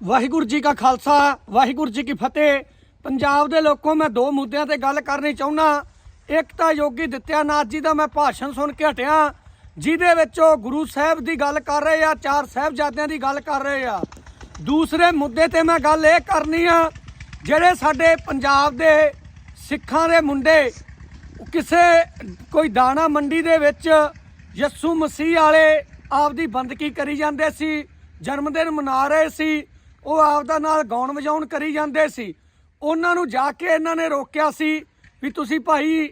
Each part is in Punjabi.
ਵਾਹਿਗੁਰੂ ਜੀ ਕਾ ਖਾਲਸਾ, ਵਾਹਿਗੁਰੂ ਜੀ ਕੀ ਫਤਿਹ। ਪੰਜਾਬ ਦੇ ਲੋਕੋ, ਮੈਂ ਦੋ ਮੁੱਦਿਆਂ ਤੇ ਗੱਲ ਕਰਨੀ ਚਾਹੁੰਦਾ ਇੱਕ ਤਾਂ ਯੋਗੀ ਦਿੱਤਿਆਨਾਥ ਜੀ ਦਾ ਮੈਂ ਭਾਸ਼ਣ ਸੁਣ ਕੇ ਹਟਿਆ, ਜਿਹਦੇ ਵਿੱਚ ਉਹ ਗੁਰੂ ਸਾਹਿਬ ਦੀ ਗੱਲ ਕਰ ਰਹੇ ਆ, ਚਾਰ ਸਾਹਿਬਜ਼ਾਦਿਆਂ ਦੀ ਗੱਲ ਕਰ ਰਹੇ ਆ। ਦੂਸਰੇ ਮੁੱਦੇ ਤੇ ਮੈਂ ਗੱਲ ਇਹ ਕਰਨੀ ਆ, ਜਿਹੜੇ ਸਾਡੇ ਪੰਜਾਬ ਦੇ ਸਿੱਖਾਂ ਦੇ ਮੁੰਡੇ, ਕਿਸੇ ਕੋਈ ਦਾਣਾ ਮੰਡੀ ਦੇ ਵਿੱਚ ਯੱਸੂ ਮਸੀਹ ਵਾਲੇ ਆਪਦੀ ਬੰਦਗੀ ਕਰੀ ਜਾਂਦੇ ਸੀ ਜਨਮ ਦਿਨ ਮਨਾ ਰਹੇ ਸੀ ਉਹ ਆਪਦਾ ਨਾਲ ਗਾਉਣ ਵਜਾਉਣ ਕਰੀ ਜਾਂਦੇ ਸੀ। ਉਹਨਾਂ ਨੂੰ ਜਾ ਕੇ ਇਹਨਾਂ ਨੇ ਰੋਕਿਆ ਸੀ ਵੀ ਤੁਸੀਂ ਭਾਈ,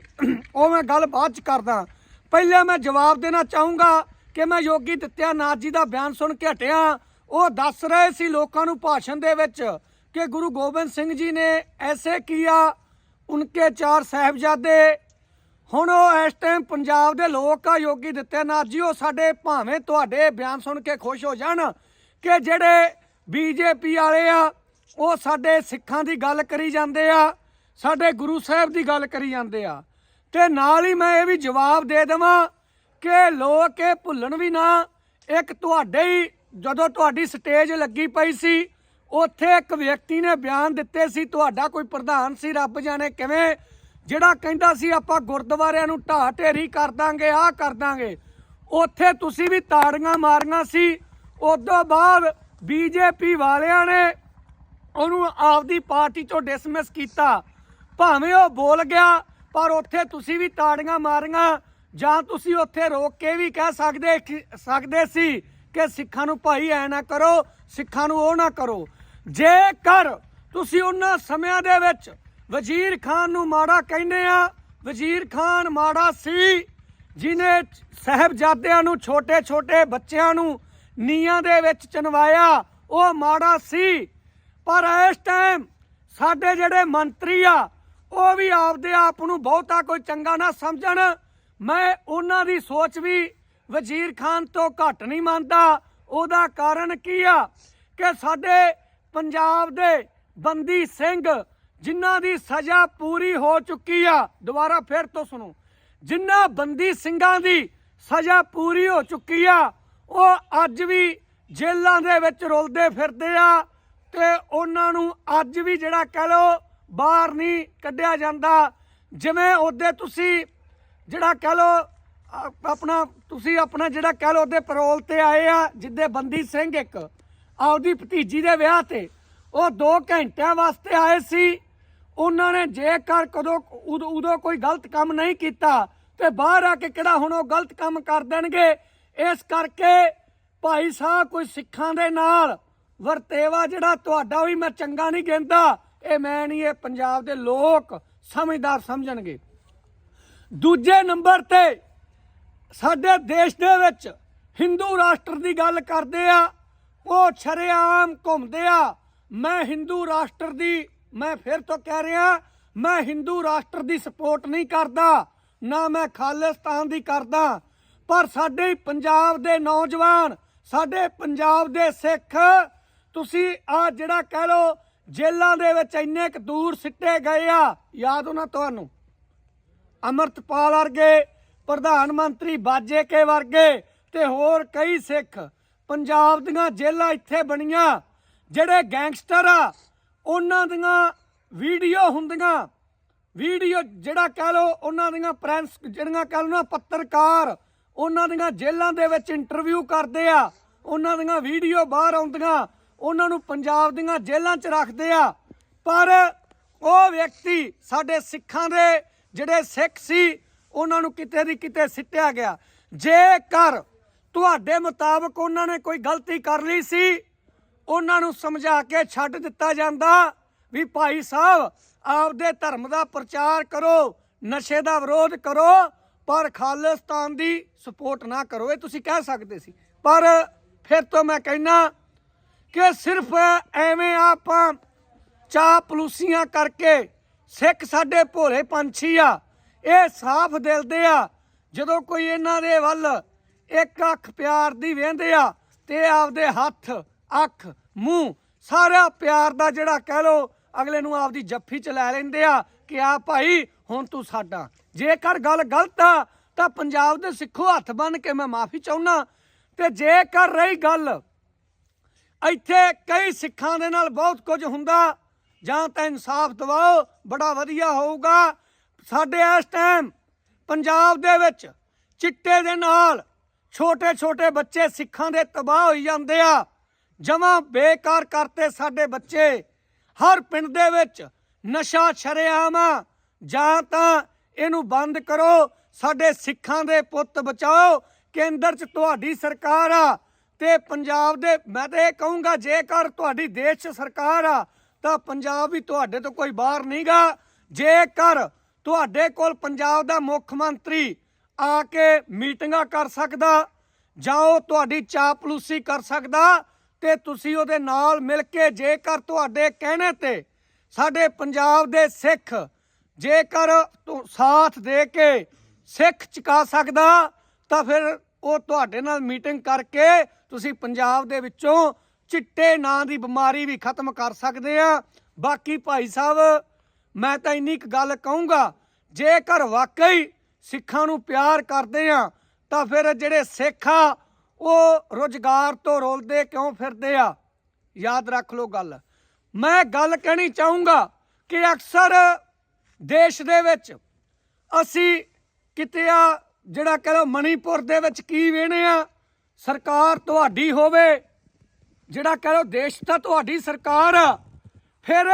ਉਹ ਮੈਂ ਗੱਲ ਬਾਅਦ ਚ ਕਰਦਾ। ਪਹਿਲਾਂ ਮੈਂ ਜਵਾਬ ਦੇਣਾ ਚਾਹੂੰਗਾ ਕਿ ਮੈਂ ਯੋਗੀ ਦਿੱਤਿਆ ਨਾਥ ਜੀ ਦਾ ਬਿਆਨ ਸੁਣ ਕੇ ਹਟਿਆ। ਉਹ ਦੱਸ ਰਹੇ ਸੀ ਲੋਕਾਂ ਨੂੰ ਭਾਸ਼ਣ ਦੇ ਵਿੱਚ ਕਿ ਗੁਰੂ ਗੋਬਿੰਦ ਸਿੰਘ ਜੀ ਨੇ ਐਸੇ ਕੀਆ, ਉਨਕੇ ਚਾਰ ਸਾਹਿਬਜ਼ਾਦੇ। ਹੁਣ ਉਹ ਇਸ ਟਾਈਮ ਪੰਜਾਬ ਦੇ ਲੋਕ ਆ, ਯੋਗੀ ਦਿੱਤਿਆ ਨਾਥ ਜੀ, ਉਹ ਸਾਡੇ ਭਾਵੇਂ ਤੁਹਾਡੇ ਬਿਆਨ ਸੁਣ ਕੇ ਖੁਸ਼ ਹੋ ਜਾਣ ਕਿ ਜਿਹੜੇ ਬੀਜੇਪੀ ਵਾਲੇ ਆ, ਉਹ ਸਾਡੇ ਸਿੱਖਾਂ ਦੀ ਗੱਲ ਕਰੀ ਜਾਂਦੇ ਆ, ਸਾਡੇ ਗੁਰੂ ਸਾਹਿਬ ਦੀ ਗੱਲ ਕਰੀ ਜਾਂਦੇ ਆ। ਤੇ ਨਾਲ ਹੀ ਮੈਂ ਇਹ ਵੀ ਜਵਾਬ ਦੇ ਦੇਵਾਂ ਕਿ ਲੋਕ ਇਹ ਭੁੱਲਣ ਵੀ ਨਾ, ਇੱਕ ਤੁਹਾਡੇ ਹੀ, ਜਦੋਂ ਤੁਹਾਡੀ ਸਟੇਜ ਲੱਗੀ ਪਈ ਸੀ, ਉੱਥੇ ਇੱਕ ਵਿਅਕਤੀ ਨੇ ਬਿਆਨ ਦਿੱਤੇ ਸੀ, ਤੁਹਾਡਾ ਕੋਈ ਪ੍ਰਧਾਨ ਸੀ, ਰੱਬ ਜਾਣੇ ਕਿਵੇਂ, ਜਿਹੜਾ ਕਹਿੰਦਾ ਸੀ ਆਪਾਂ ਗੁਰਦੁਆਰਿਆਂ ਨੂੰ ਢਾਹ ਢੇਰੀ ਕਰ ਦਾਂਗੇ, ਆਹ ਕਰ ਦਾਂਗੇ। ਉੱਥੇ ਤੁਸੀਂ ਵੀ ਤਾੜੀਆਂ ਮਾਰੀਆਂ ਸੀ, ਉਦੋਂ ਬਾਅਦ ਬੀਜੇਪੀ ਵਾਲਿਆਂ ਨੇ ਉਹਨੂੰ ਆਪਦੀ ਪਾਰਟੀ ਚੋਂ ਡਿਸਮਿਸ ਕੀਤਾ। ਭਾਵੇਂ ਉਹ ਬੋਲ ਗਿਆ, ਪਰ ਉੱਥੇ ਤੁਸੀਂ ਵੀ ਤਾੜੀਆਂ ਮਾਰੀਆਂ, ਜਾਂ ਤੁਸੀਂ ਉੱਥੇ ਰੋਕ ਕੇ ਵੀ ਕਹਿ ਸਕਦੇ ਕਿ- ਸਕਦੇ ਸੀ ਕਿ ਸਿੱਖਾਂ ਨੂੰ ਭਾਈ ਐ ਨਾ ਕਰੋ, ਸਿੱਖਾਂ ਨੂੰ ਉਹ ਨਾ ਕਰੋ। ਜੇਕਰ ਤੁਸੀਂ ਉਹਨਾਂ ਸਮਿਆਂ ਦੇ ਵਿੱਚ ਵਜ਼ੀਰ ਖਾਨ ਨੂੰ ਮਾੜਾ ਕਹਿੰਦੇ ਆ, ਵਜ਼ੀਰ ਖਾਨ ਮਾੜਾ ਸੀ, ਜਿਨੇ ਸਹਿਬਜ਼ਾਦਿਆਂ ਨੂੰ ਛੋਟੇ ਛੋਟੇ ਬੱਚਿਆਂ ਨੂੰ ਨੀਆਂ ਦੇ ਵਿੱਚ ਚਨਵਾਇਆ, ਉਹ ਮਾੜਾ ਸੀ। ਪਰ ਇਸ ਟਾਈਮ ਸਾਡੇ ਜਿਹੜੇ ਮੰਤਰੀ ਆ, ਉਹ ਵੀ ਆਪਦੇ ਆਪ ਨੂੰ ਬਹੁਤਾ ਕੋਈ ਚੰਗਾ ਨਾ ਸਮਝਣ। ਮੈਂ ਉਹਨਾਂ ਦੀ ਸੋਚ ਵੀ ਵਜ਼ੀਰ ਖਾਨ ਤੋਂ ਘੱਟ ਨਹੀਂ ਮੰਨਦਾ। ਉਹਦਾ ਕਾਰਨ ਕੀ ਆ? ਕਿ ਸਾਡੇ ਪੰਜਾਬ ਦੇ ਬੰਦੀ ਸਿੰਘ, ਜਿਨ੍ਹਾਂ ਦੀ ਸਜ਼ਾ ਪੂਰੀ ਹੋ ਚੁੱਕੀ ਆ, ਦੁਬਾਰਾ ਫਿਰ ਤੋਂ ਸੁਣੋ। ਜਿਨ੍ਹਾਂ ਬੰਦੀ ਸਿੰਘਾਂ ਦੀ ਸਜ਼ਾ ਪੂਰੀ ਹੋ ਚੁੱਕੀ ਆ ਉਹ ਅੱਜ ਵੀ ਜੇਲ੍ਹਾਂ ਦੇ ਵਿੱਚ ਰੁਲਦੇ ਫਿਰਦੇ ਆ ਤੇ ਉਹਨਾਂ ਨੂੰ ਅੱਜ ਵੀ ਜਿਹੜਾ ਕਹਿ ਲੋ ਬਾਹਰ ਨਹੀਂ ਕੱਢਿਆ ਜਾਂਦਾ। ਜਿਵੇਂ ਉਹਦੇ ਤੁਸੀਂ ਜਿਹੜਾ ਕਹਿ ਲੋ ਆਪਣਾ ਤੁਸੀਂ ਆਪਣਾ ਜਿਹੜਾ ਕਹਿ ਲੋ ਉਹਦੇ ਪੈਰੋਲ ਤੇ ਆਏ ਆ, ਜਿੱਦੇ ਬੰਦੀ ਸਿੰਘ ਇੱਕ ਆਪਦੀ ਭਤੀਜੀ ਦੇ ਵਿਆਹ ਤੇ ਉਹ 2 ਘੰਟਿਆਂ ਵਾਸਤੇ ਆਏ ਸੀ। ਉਹਨਾਂ ਨੇ ਜੇਕਰ ਕਦੋਂ ਉਦੋਂ ਉਦੋਂ ਕੋਈ ਗਲਤ ਕੰਮ ਨਹੀਂ ਕੀਤਾ ਤੇ ਬਾਹਰ ਆ ਕੇ ਕਿਹੜਾ ਹੁਣ ਉਹ ਗਲਤ ਕੰਮ ਕਰ ਦੇਣਗੇ? ਇਸ ਕਰਕੇ ਭਾਈ ਸਾਹਿਬ ਕੋਈ ਸਿੱਖਾਂ ਦੇ ਨਾਲ ਵਰਤੇਵਾ ਜਿਹੜਾ ਤੁਹਾਡਾ ਵੀ ਮੈਂ ਚੰਗਾ ਨਹੀਂ ਕਹਿੰਦਾ ਇਹ ਮੈਂ ਨਹੀਂ, ਇਹ ਪੰਜਾਬ ਦੇ ਲੋਕ ਸਮਝਦਾਰ ਸਮਝਣਗੇ। ਦੂਜੇ ਨੰਬਰ ਤੇ ਸਾਡੇ ਦੇਸ਼ ਦੇ ਵਿੱਚ ਹਿੰਦੂ ਰਾਸ਼ਟਰ ਦੀ ਗੱਲ ਕਰਦੇ ਆ, ਉਹ ਛਰੇਆਮ ਘੁੰਮਦੇ ਆ। ਮੈਂ ਹਿੰਦੂ ਰਾਸ਼ਟਰ ਦੀ, ਮੈਂ ਫਿਰ ਤੋਂ ਕਹਿ ਰਿਹਾ, ਮੈਂ ਹਿੰਦੂ ਰਾਸ਼ਟਰ ਦੀ ਸਪੋਰਟ ਨਹੀਂ ਕਰਦਾ, ਨਾ ਮੈਂ ਖਾਲਿਸਤਾਨ ਦੀ ਕਰਦਾ। ਪਰ ਸਾਡੇ ਪੰਜਾਬ ਦੇ ਨੌਜਵਾਨ, ਸਾਡੇ ਪੰਜਾਬ ਦੇ ਸਿੱਖ, ਤੁਸੀਂ ਆ ਜਿਹੜਾ ਕਹਿ ਲੋ ਜੇਲ੍ਹਾਂ ਦੇ ਵਿੱਚ ਇੰਨੇ ਕੁ ਦੂਰ ਸਿੱਟੇ ਗਏ ਆ, ਯਾਦ ਹੋਣਾ ਤੁਹਾਨੂੰ? ਅਮਰਤਪਾਲ ਵਰਗੇ, ਪ੍ਰਧਾਨ ਮੰਤਰੀ ਬਾਜੇ ਕੇ ਵਰਗੇ ਤੇ ਹੋਰ ਕਈ ਸਿੱਖ, ਪੰਜਾਬ ਦੀਆਂ ਜੇਲ੍ਹਾਂ ਇੱਥੇ ਬਣੀਆਂ, ਜਿਹੜੇ ਗੈਂਗਸਟਰ ਆ, ਉਹਨਾਂ ਦੀਆਂ ਵੀਡੀਓ ਹੁੰਦੀਆਂ। ਵੀਡੀਓ ਜਿਹੜਾ ਕਹਿ ਲੋ ਉਹਨਾਂ ਦੀਆਂ ਪ੍ਰੈਸ ਜਿਹੜੀਆਂ ਕਹਿ ਲੋ ਨਾ ਪੱਤਰਕਾਰ ਉਹਨਾਂ ਦੀਆਂ ਜੇਲ੍ਹਾਂ ਦੇ ਵਿੱਚ ਇੰਟਰਵਿਊ ਕਰਦੇ ਆ। ਉਹਨਾਂ ਦੀਆਂ ਵੀਡੀਓ ਬਾਹਰ ਆਉਂਦੀਆਂ। ਉਹਨਾਂ ਨੂੰ ਪੰਜਾਬ ਦੀਆਂ ਜੇਲ੍ਹਾਂ 'ਚ ਰੱਖਦੇ ਆ। ਪਰ ਉਹ ਵਿਅਕਤੀ ਸਾਡੇ ਸਿੱਖਾਂ ਦੇ ਜਿਹੜੇ ਸਿੱਖ ਸੀ, ਉਹਨਾਂ ਨੂੰ ਕਿਤੇ ਦੀ ਕਿਤੇ ਸਿੱਟਿਆ ਗਿਆ। ਜੇਕਰ ਤੁਹਾਡੇ ਮੁਤਾਬਕ ਉਹਨਾਂ ਨੇ ਕੋਈ ਗਲਤੀ ਕਰ ਲਈ ਸੀ, ਉਹਨਾਂ ਨੂੰ ਸਮਝਾ ਕੇ ਛੱਡ ਦਿੱਤਾ ਜਾਂਦਾ ਵੀ ਭਾਈ ਸਾਹਿਬ, ਆਪਦੇ ਧਰਮ ਦਾ ਪ੍ਰਚਾਰ ਕਰੋ, ਨਸ਼ੇ ਦਾ ਵਿਰੋਧ ਕਰੋ ਪਰ ਖਾਲਿਸਤਾਨ ਦੀ ਸਪੋਰਟ ਨਾ ਕਰੋ, ਇਹ ਤੁਸੀਂ ਕਹਿ ਸਕਦੇ ਸੀ। ਪਰ ਫਿਰ ਤੋਂ ਮੈਂ ਕਹਿਣਾ ਕਿ ਸਿਰਫ ਐਵੇਂ ਆਪਾਂ ਚਾਪਲੂਸੀਆਂ ਕਰਕੇ ਸਿੱਖ ਸਾਡੇ ਭੋਲੇ ਪੰਛੀ ਆ, ਇਹ ਸਾਫ਼ ਦਿਲ ਦੇ ਆ। ਜਦੋਂ ਕੋਈ ਇਹਨਾਂ ਦੇ ਵੱਲ ਇੱਕ ਅੱਖ ਪਿਆਰ ਦੀ ਵੇਂਦੇ ਆ ਤੇ ਆਪਦੇ ਹੱਥ, ਅੱਖ, ਮੂੰਹ, ਸਾਰਾ ਪਿਆਰ ਦਾ ਜਿਹੜਾ ਕਹਿ ਲੋ ਅਗਲੇ ਨੂੰ ਆਪਦੀ ਜੱਫੀ ਚ ਲੈ ਲੈਂਦੇ ਆ ਕਿ ਆ ਭਾਈ, ਹੁਣ ਤੂੰ ਸਾਡਾ। ਜੇਕਰ ਗੱਲ ਗਲਤ ਆ, ਤਾਂ ਪੰਜਾਬ ਦੇ ਸਿੱਖੋ ਹੱਥ ਬੰਨ ਕੇ ਮੈਂ ਮਾਫੀ ਚਾਹੁੰਨਾ। ਤੇ ਜੇਕਰ ਰਹੀ ਗੱਲ, ਇੱਥੇ ਕਈ ਸਿੱਖਾਂ ਦੇ ਨਾਲ ਬਹੁਤ ਕੁਝ ਹੁੰਦਾ, ਜਾਂ ਤਾਂ ਇਨਸਾਫ ਦਿਵਾਓ, ਬੜਾ ਵਧੀਆ ਹੋਊਗਾ। ਸਾਡੇ ਇਸ ਟਾਈਮ ਪੰਜਾਬ ਦੇ ਵਿੱਚ ਚਿੱਟੇ ਦੇ ਨਾਲ ਛੋਟੇ ਛੋਟੇ ਬੱਚੇ ਸਿੱਖਾਂ ਦੇ ਤਬਾਹ ਹੋਈ ਜਾਂਦੇ ਆ। ਜਮਾਂ ਬੇਕਾਰ ਕਰਤੇ ਸਾਡੇ ਬੱਚੇ। ਹਰ ਪਿੰਡ ਦੇ ਵਿੱਚ ਨਸ਼ਾ ਛਰੇਆਮ ਆ, ਜਾਂ ਤਾਂ ਇਹਨੂੰ ਬੰਦ ਕਰੋ। ਸਾਡੇ ਸਿੱਖਾਂ ਦੇ ਪੁੱਤ ਬਚਾਓ। ਕੇਂਦਰ 'ਚ ਤੁਹਾਡੀ ਸਰਕਾਰ ਆ ਤੇ ਪੰਜਾਬ ਦੇ, ਮੈਂ ਤਾਂ ਇਹ ਕਹੂੰਗਾ, ਜੇਕਰ ਤੁਹਾਡੀ ਦੇਸ਼ 'ਚ ਸਰਕਾਰ ਆ, ਤਾਂ ਪੰਜਾਬ ਵੀ ਤੁਹਾਡੇ ਤੋਂ ਕੋਈ ਬਾਹਰ ਨਹੀਂਗਾ। ਜੇਕਰ ਤੁਹਾਡੇ ਕੋਲ ਪੰਜਾਬ ਦਾ ਮੁੱਖ ਮੰਤਰੀ ਆ ਕੇ ਮੀਟਿੰਗਾਂ ਕਰ ਸਕਦਾ, ਜਾਂ ਉਹ ਤੁਹਾਡੀ ਚਾਪਲੂਸੀ ਕਰ ਸਕਦਾ, ਤੇ ਤੁਸੀਂ ਉਹਦੇ ਨਾਲ ਮਿਲ ਕੇ ਜੇਕਰ ਤੁਹਾਡੇ ਕਹਿਣੇ ਤੇ ਸਾਡੇ ਪੰਜਾਬ ਦੇ ਸਿੱਖ ਜੇਕਰ ਤੂੰ ਸਾਥ ਦੇ ਕੇ ਸਿੱਖ ਚੁਕਾ ਸਕਦਾ, ਤਾਂ ਫਿਰ ਉਹ ਤੁਹਾਡੇ ਨਾਲ ਮੀਟਿੰਗ ਕਰਕੇ ਤੁਸੀਂ ਪੰਜਾਬ ਦੇ ਵਿੱਚੋਂ ਚਿੱਟੇ ਨਾਂ ਦੀ ਬਿਮਾਰੀ ਵੀ ਖਤਮ ਕਰ ਸਕਦੇ ਆ। ਬਾਕੀ ਭਾਈ ਸਾਹਿਬ, ਮੈਂ ਤਾਂ ਇੰਨੀ ਕੁ ਗੱਲ ਕਹੂੰਗਾ, ਜੇਕਰ ਵਾਕਈ ਸਿੱਖਾਂ ਨੂੰ ਪਿਆਰ ਕਰਦੇ ਆ, ਤਾਂ ਫਿਰ ਜਿਹੜੇ ਸਿੱਖ ਆ, ਉਹ ਰੋਜ਼ਗਾਰ ਤੋਂ ਰੋਲਦੇ ਕਿਉਂ ਫਿਰਦੇ ਆ? ਯਾਦ ਰੱਖ ਲਓ ਗੱਲ। ਮੈਂ ਗੱਲ ਕਹਿਣੀ ਚਾਹੂੰਗਾ ਕਿ ਅਕਸਰ ਦੇਸ਼ ਦੇ ਵਿੱਚ ਅਸੀਂ ਕਿਤੇ ਆ ਜਿਹੜਾ ਕਹਿੰਦਾ ਮਣੀਪੁਰ ਦੇ ਵਿੱਚ ਕੀ ਵੇਣੇ ਆ, ਸਰਕਾਰ ਤੁਹਾਡੀ ਹੋਵੇ, ਜਿਹੜਾ ਕਹ ਲੋ ਦੇਸ਼ ਤਾਂ ਤੁਹਾਡੀ ਸਰਕਾਰ ਆ, ਫਿਰ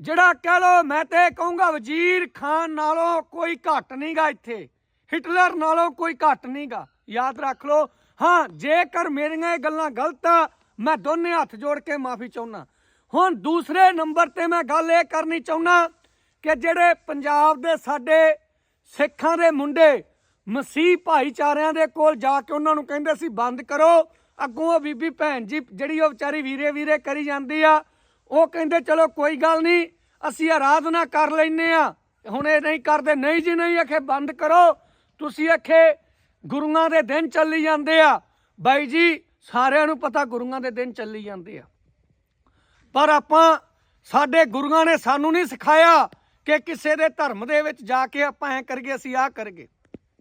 ਜਿਹੜਾ ਕਹ ਲੋ ਮੈਂ ਤੇ ਇਹ ਕਹੂੰਗਾ ਵਜ਼ੀਰ ਖਾਨ ਨਾਲੋਂ ਕੋਈ ਘੱਟ ਨਹੀਂਗਾ ਇੱਥੇ, ਹਿਟਲਰ ਨਾਲੋਂ ਕੋਈ ਘੱਟ ਨਹੀਂਗਾ ਯਾਦ ਰੱਖ ਲੋ ਹਾਂ, ਜੇਕਰ ਮੇਰੀਆਂ ਇਹ ਗੱਲਾਂ ਗਲਤ ਆ, ਮੈਂ ਦੋਨੇ ਹੱਥ ਜੋੜ ਕੇ ਮਾਫੀ ਚਾਹੁੰਦਾ। ਹੁਣ ਦੂਸਰੇ ਨੰਬਰ ਤੇ ਮੈਂ ਗੱਲ ਇਹ ਕਰਨੀ ਚਾਹੁੰਦਾ ਕਿ ਜਿਹੜੇ ਪੰਜਾਬ ਦੇ ਸਾਡੇ ਸਿੱਖਾਂ ਦੇ ਮੁੰਡੇ ਮਸੀਹ ਭਾਈਚਾਰਿਆਂ ਦੇ ਕੋਲ ਜਾ ਕੇ ਉਹਨਾਂ ਨੂੰ ਕਹਿੰਦੇ ਸੀ, ਬੰਦ ਕਰੋ। ਅੱਗੋਂ ਉਹ ਬੀਬੀ ਭੈਣ ਜੀ, ਜਿਹੜੀ ਉਹ ਵਿਚਾਰੀ ਵੀਰੇ ਵੀਰੇ ਕਰੀ ਜਾਂਦੀ ਆ, ਉਹ ਕਹਿੰਦੇ, ਚਲੋ ਕੋਈ ਗੱਲ ਨਹੀਂ, ਅਸੀਂ ਆਰਾਧਨਾ ਕਰ ਲੈਨੇ ਆ। ਹੁਣ ਇਹ ਨਹੀਂ ਕਰਦੇ, ਨਹੀਂ ਜੀ, ਨਹੀਂ ਆਖੇ ਬੰਦ ਕਰੋ। ਤੁਸੀਂ ਆਖੇ ਗੁਰੂਆਂ ਦੇ ਦਿਨ ਚੱਲੀ ਜਾਂਦੇ ਆ। ਬਾਈ ਜੀ, ਸਾਰਿਆਂ ਨੂੰ ਪਤਾ ਗੁਰੂਆਂ ਦੇ ਦਿਨ ਚੱਲੀ ਜਾਂਦੇ ਆ। ਪਰ ਆਪਾਂ ਸਾਡੇ ਗੁਰੂਆਂ ਨੇ ਸਾਨੂੰ ਨਹੀਂ ਸਿਖਾਇਆ। ਕਿ ਕਿਸੇ ਦੇ ਧਰਮ ਦੇ ਵਿੱਚ ਜਾ ਕੇ ਆਪਾਂ ਐ ਕਰਗੇ ਅਸੀਂ ਆਹ ਕਰਗੇ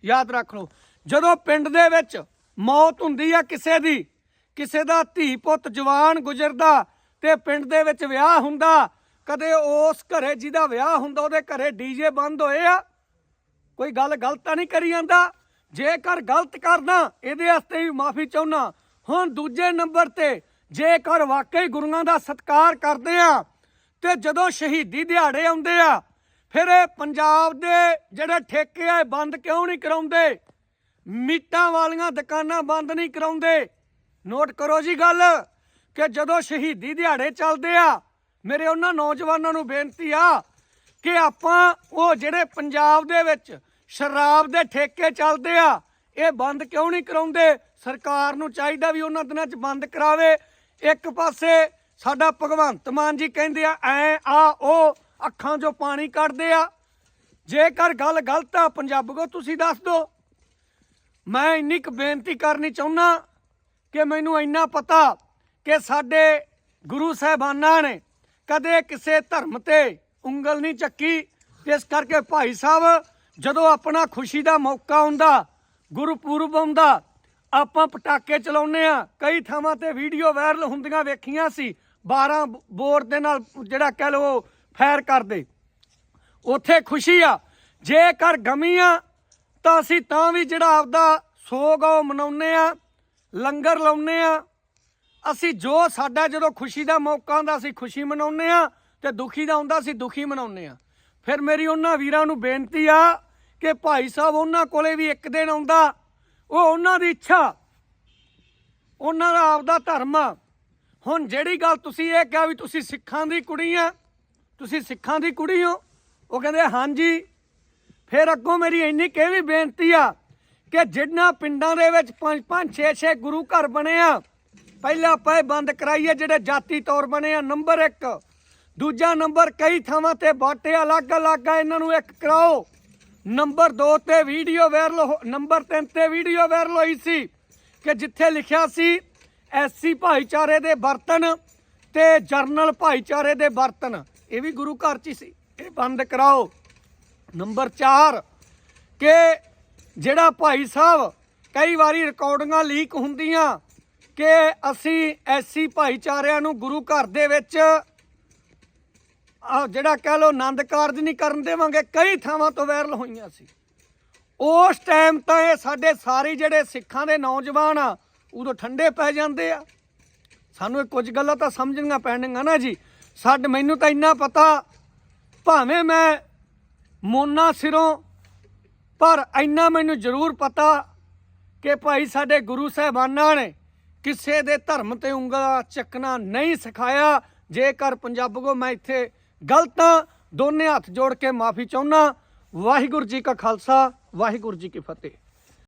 ਯਾਦ ਰੱਖ ਲਓ, ਜਦੋਂ ਪਿੰਡ ਦੇ ਵਿੱਚ ਮੌਤ ਹੁੰਦੀ ਆ ਕਿਸੇ ਦੀ, ਕਿਸੇ ਦਾ ਧੀ ਪੁੱਤ ਜਵਾਨ ਗੁਜ਼ਰਦਾ ਤੇ ਪਿੰਡ ਦੇ ਵਿੱਚ ਵਿਆਹ ਹੁੰਦਾ, ਕਦੇ ਉਸ ਘਰੇ ਜਿਹਦਾ ਵਿਆਹ ਹੁੰਦਾ, ਉਹਦੇ ਘਰੇ ਡੀਜੇ ਬੰਦ ਹੋਏ ਆ, ਕੋਈ ਗੱਲ ਗਲਤ ਤਾਂ ਨਹੀਂ ਕਰੀ ਜਾਂਦਾ। ਜੇਕਰ ਗਲਤ ਕਰਦਾ ਇਹਦੇ ਵਾਸਤੇ ਵੀ ਮਾਫੀ ਚਾਹੁੰਨਾ। ਹੁਣ ਦੂਜੇ ਨੰਬਰ ਤੇ ਜੇਕਰ ਵਾਕਈ ਗੁਰੂਆਂ ਦਾ ਸਤਿਕਾਰ ਕਰਦੇ ਆ, ਤੇ ਜਦੋਂ ਸ਼ਹੀਦੀ ਦਿਹਾੜੇ ਆਉਂਦੇ ਆ ਫਿਰ ਇਹ ਪੰਜਾਬ ਦੇ ਜਿਹੜੇ ਠੇਕੇ ਆ ਬੰਦ ਕਿਉਂ ਨਹੀਂ ਕਰਾਉਂਦੇ? ਮੀਟਾਂ ਵਾਲੀਆਂ ਦੁਕਾਨਾਂ ਬੰਦ ਨਹੀਂ ਕਰਾਉਂਦੇ। ਨੋਟ ਕਰੋ ਜੀ ਗੱਲ, ਕਿ ਜਦੋਂ ਸ਼ਹੀਦੀ ਦਿਹਾੜੇ ਚੱਲਦੇ ਆ, ਮੇਰੇ ਉਹਨਾਂ ਨੌਜਵਾਨਾਂ ਨੂੰ ਬੇਨਤੀ ਆ, ਕਿ ਆਪਾਂ ਉਹ ਜਿਹੜੇ ਪੰਜਾਬ ਦੇ ਵਿੱਚ ਸ਼ਰਾਬ ਦੇ ਠੇਕੇ ਚੱਲਦੇ ਆ, ਇਹ ਬੰਦ ਕਿਉਂ ਨਹੀਂ ਕਰਾਉਂਦੇ? ਸਰਕਾਰ ਨੂੰ ਚਾਹੀਦਾ ਵੀ ਉਹਨਾਂ ਦਿਨਾਂ 'ਚ ਬੰਦ ਕਰਾਵੇ। ਇੱਕ ਪਾਸੇ ਸਾਡਾ ਭਗਵੰਤ ਮਾਨ ਜੀ ਕਹਿੰਦੇ ਆ, ਐ ਆ, ਉਹ ਅੱਖਾਂ 'ਚੋਂ ਪਾਣੀ ਕੱਢਦੇ ਆ। ਜੇਕਰ ਗੱਲ ਗਲਤ ਆ ਪੰਜਾਬੀਓ ਤੁਸੀਂ ਦੱਸ ਦਿਓ ਮੈਂ ਇੰਨੀ ਕੁ ਬੇਨਤੀ ਕਰਨੀ ਚਾਹੁੰਦਾ ਕਿ ਮੈਨੂੰ ਇੰਨਾ ਪਤਾ ਕਿ ਸਾਡੇ ਗੁਰੂ ਸਾਹਿਬਾਨਾਂ ਨੇ ਕਦੇ ਕਿਸੇ ਧਰਮ ਤੇ ਉਂਗਲ ਨਹੀਂ ਚੱਕੀ। ਇਸ ਕਰਕੇ ਭਾਈ ਸਾਹਿਬ, ਜਦੋਂ ਆਪਣਾ ਖੁਸ਼ੀ ਦਾ ਮੌਕਾ ਹੁੰਦਾ, ਗੁਰਪੁਰਬ ਆਉਂਦਾ ਆਪਾਂ ਪਟਾਕੇ ਚਲਾਉਂਦੇ ਆ। ਕਈ ਥਾਵਾਂ ਤੇ ਵੀਡੀਓ ਵਾਇਰਲ ਹੁੰਦੀਆਂ ਵੇਖੀਆਂ ਸੀ। 12 ਬੋਰ ਦੇ ਨਾਲ ਜਿਹੜਾ ਕਹਿ ਲਓ ਫੈਰ ਕਰਦੇ ਉੱਥੇ ਖੁਸ਼ੀ ਆ। ਜੇਕਰ ਗਮੀ ਆ, ਤਾਂ ਅਸੀਂ ਤਾਂ ਵੀ ਜਿਹੜਾ ਆਪਦਾ ਸੋਗ ਆ, ਉਹ ਮਨਾਉਨੇ ਆ, ਲੰਗਰ ਲਾਉਨੇ ਆ। ਅਸੀਂ ਜੋ ਸਾਡਾ ਜਦੋਂ ਖੁਸ਼ੀ ਦਾ ਮੌਕਾ ਹੁੰਦਾ ਅਸੀਂ ਖੁਸ਼ੀ ਮਨਾਉਨੇ ਆ ਤੇ ਦੁਖੀ ਦਾ ਹੁੰਦਾ, ਅਸੀਂ ਦੁਖੀ ਮਨਾਉਨੇ ਆ। ਫਿਰ ਮੇਰੀ ਉਹਨਾਂ ਵੀਰਾਂ ਨੂੰ ਬੇਨਤੀ ਆ ਕਿ ਭਾਈ ਸਾਹਿਬ ਉਹਨਾਂ ਕੋਲੇ ਵੀ ਇੱਕ ਦਿਨ ਆਉਂਦਾ। ਉਹ ਉਹਨਾਂ ਦੀ ਇੱਛਾ। ਉਹਨਾਂ ਦਾ ਆਪਦਾ ਧਰਮ ਆ। ਹੁਣ ਜਿਹੜੀ ਗੱਲ ਤੁਸੀਂ ਇਹ ਕਿਹਾ ਵੀ ਤੁਸੀਂ ਸਿੱਖਾਂ ਦੀ ਕੁੜੀ ਆ ਤੁਸੀਂ ਸਿੱਖਾਂ ਦੀ ਕੁੜੀ ਹੋ। ਉਹ ਕਹਿੰਦੇ, ਹਾਂਜੀ। ਫਿਰ ਅੱਗੋਂ ਮੇਰੀ ਇੰਨੀ ਕਿ ਵੀ ਬੇਨਤੀ ਆ ਕਿ ਜਿੰਨਾ ਪਿੰਡਾਂ ਦੇ ਵਿੱਚ ਪੰਜ ਪੰਜ 6 6 ਗੁਰੂ ਘਰ ਬਣੇ ਆ, ਪਹਿਲਾਂ ਆਪਾਂ ਇਹ ਬੰਦ ਕਰਾਈਏ, ਜਿਹੜੇ ਜਾਤੀ ਤੌਰ ਬਣੇ ਆ, ਨੰਬਰ 1 ਦੂਜਾ ਨੰਬਰ, ਕਈ ਥਾਵਾਂ ਤੇ ਬਾਟੇ ਅਲੱਗ-ਅਲੱਗ ਆ, ਇਹਨਾਂ ਨੂੰ ਇੱਕ ਕਰਾਓ। ਨੰਬਰ 2 ਤੇ ਵੀਡੀਓ ਵਾਇਰਲ ਹੋ- ਨੰਬਰ 3 ਤੇ ਵੀਡੀਓ ਵਾਇਰਲ ਹੋਈ ਸੀ ਕਿ ਜਿੱਥੇ ਲਿਖਿਆ ਸੀ ਐਸਸੀ ਭਾਈਚਾਰੇ ਦੇ ਬਰਤਨ ਤੇ ਜਰਨਲ ਭਾਈਚਾਰੇ ਦੇ ਬਰਤਨ। ਇਹ ਵੀ ਗੁਰੂ ਘਰ 'ਚ ਹੀ ਸੀ। ਇਹ ਬੰਦ ਕਰਾਓ। ਨੰਬਰ 4 ਕਿ ਜਿਹੜਾ ਭਾਈ ਸਾਹਿਬ ਕਈ ਵਾਰੀ ਰਿਕਾਰਡਿੰਗਾਂ ਲੀਕ ਹੁੰਦੀਆਂ, ਕਿ ਅਸੀਂ ਐਸੀ ਭਾਈਚਾਰਿਆਂ ਨੂੰ ਗੁਰੂ ਘਰ ਦੇ ਵਿੱਚ ਜਿਹੜਾ ਕਹਿ ਲੋ ਆਨੰਦ ਕਾਰਜ ਨਹੀਂ ਕਰਨ ਦੇਵਾਂਗੇ, ਕਈ ਥਾਵਾਂ ਤੋਂ ਵਾਇਰਲ ਹੋਈਆਂ ਸੀ। ਉਸ ਟਾਈਮ ਤਾਂ ਇਹ ਸਾਡੇ ਸਾਰੇ ਜਿਹੜੇ ਸਿੱਖਾਂ ਦੇ ਨੌਜਵਾਨ ਆ, ਉਦੋਂ ਠੰਡੇ ਪੈ ਜਾਂਦੇ ਆ। ਸਾਨੂੰ ਇਹ ਕੁਝ ਗੱਲਾਂ ਤਾਂ ਸਮਝਣੀਆਂ ਪੈਣਗੀਆਂ ਨਾ ਜੀ। ਸਾਡ, ਮੈਨੂੰ ਤਾਂ ਇੰਨਾ ਪਤਾ, ਭਾਵੇਂ ਮੈਂ ਮੋਨਾ ਸਿਰੋਂ, ਪਰ ਇੰਨਾ ਮੈਨੂੰ ਜ਼ਰੂਰ ਪਤਾ ਕਿ ਭਾਈ ਸਾਡੇ ਗੁਰੂ ਸਾਹਿਬਾਨਾਂ ਨੇ ਕਿਸੇ ਦੇ ਧਰਮ ਤੇ ਉਂਗਲਾ ਚੱਕਣਾ ਨਹੀਂ ਸਿਖਾਇਆ। ਜੇਕਰ ਪੰਜਾਬੋ ਮੈਂ ਇੱਥੇ ਗਲਤ ਹਾਂ, ਦੋਨੇ ਹੱਥ ਜੋੜ ਕੇ ਮਾਫੀ ਚਾਹੁੰਦਾ। ਵਾਹਿਗੁਰੂ ਜੀ ਕਾ ਖਾਲਸਾ, ਵਾਹਿਗੁਰੂ ਜੀ ਕੀ ਫਤਿਹ।